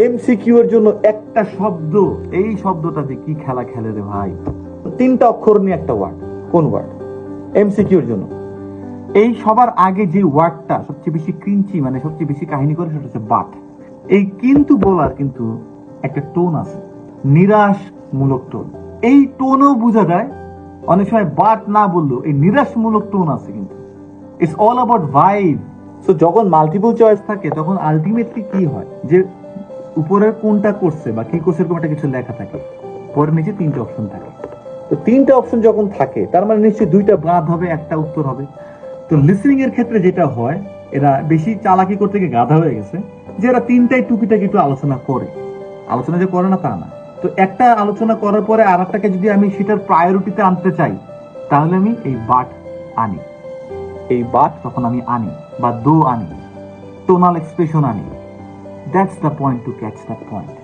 MCQ এর জন্য একটা শব্দ, এই শব্দটাতে কি খেলা খেলে রে ভাই? তিনটা অক্ষর নিয়ে একটা ওয়ার্ড কোন ওয়ার্ড এমসিকিউ এর জন্য। এই সবার আগে যে ওয়ার্ডটা সবচেয়ে বেশি ক্রিঞ্চি মানে সবচেয়ে বেশি কাহিনী করে, সেটা হচ্ছে বাট এই কিন্তু বলার কিন্তু একটা টোন আছে নিরাশ মূলক টোন এই টোনও বোঝা যায়, অনেক সময় বাট না বললেও এই নিরাশমূলক টোন আছে কিন্তু। It's all about vibe so যখন মাল্টিপল চয়েস থাকে, তখন আলটিমেটলি কি হয়? যে উপরের কোনটা করছে বা কি করছে এরকম একটা কিছু লেখা থাকে। পরে নিচে তিনটে অপশন থাকে। তো তিনটা অপশন যখন থাকে, তার মানে নিশ্চয়ই দুইটা বাদ হবে, একটা উত্তর হবে। তো লিসনিং এর ক্ষেত্রে যেটা হয়, এরা বেশি চালাকি করতে গিয়ে গাধা হয়ে গেছে যে এরা তিনটাই টুকিটাকি একটু আলোচনা করে। আলোচনা যে করে না তা না। তো একটা আলোচনা করার পরে আর একটাকে যদি আমি সেটার প্রায়োরিটিতে আনতে চাই, তাহলে আমি এই বাট আনি। এই বাট তখন আমি আনি বা দো আনি। টোনাল এক্সপ্রেশন আনি। That's the point to catch the point.